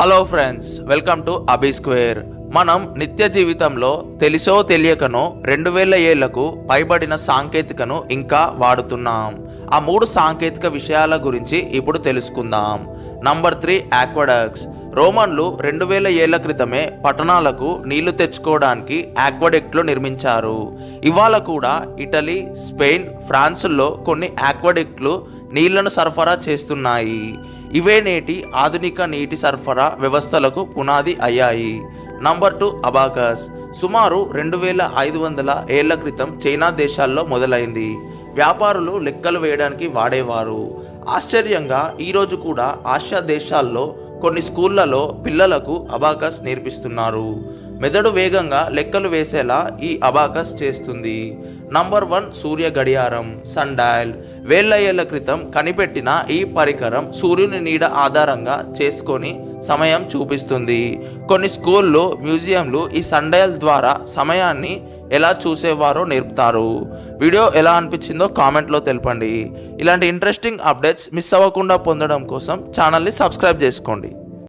Hello friends welcome to Abhi square మనం నిత్య జీవితంలో తెలిసో తెలియకనో రెండు వేల ఏళ్ళకు పైబడిన సాంకేతికను ఇంకా వాడుతున్నాం. ఆ మూడు సాంకేతిక విషయాల గురించి ఇప్పుడు తెలుసుకుందాం. నంబర్ త్రీ ఆక్వడక్స్ రోమన్లు రెండు వేల ఏళ్ళ క్రితమే పట్టణాలకు నీళ్ళు తెచ్చుకోవడానికి ఆక్వడెక్ట్లు నిర్మించారు. ఇవాళ కూడా ఇటలీ స్పెయిన్ ఫ్రాన్సుల్లో కొన్ని ఆక్వడెక్ట్లు నీళ్ళను సరఫరా చేస్తున్నాయి. ఇవే నేటి ఆధునిక నీటి సరఫరా వ్యవస్థలకు పునాది అయ్యాయి. Number two abacus. సుమారు రెండు వేల ఐదు వందల ఏళ్ళ క్రితం చైనా దేశాల్లో మొదలైంది. వ్యాపారులు లెక్కలు వేయడానికి వాడేవారు. ఆశ్చర్యంగా ఈరోజు కూడా ఆసియా దేశాల్లో కొన్ని స్కూళ్ళలో పిల్లలకు అబాకస్ నేర్పిస్తున్నారు. మెదడు వేగంగా లెక్కలు వేసేలా ఈ అబాకస్ చేస్తుంది. నంబర్ వన్ సూర్య గడియారం సన్ డయల్ వేల ఏళ్ళ క్రితం కనిపెట్టిన ఈ పరికరం సూర్యుని నీడ ఆధారంగా చేసుకొని సమయం చూపిస్తుంది. కొన్ని స్కూల్లో మ్యూజియంలు ఈ సన్ ద్వారా సమయాన్ని ఎలా చూసేవారో నేర్పుతారు. వీడియో ఎలా అనిపించిందో కామెంట్లో తెలపండి. ఇలాంటి ఇంట్రెస్టింగ్ అప్డేట్స్ మిస్ అవ్వకుండా పొందడం కోసం ఛానల్ని సబ్స్క్రైబ్ చేసుకోండి.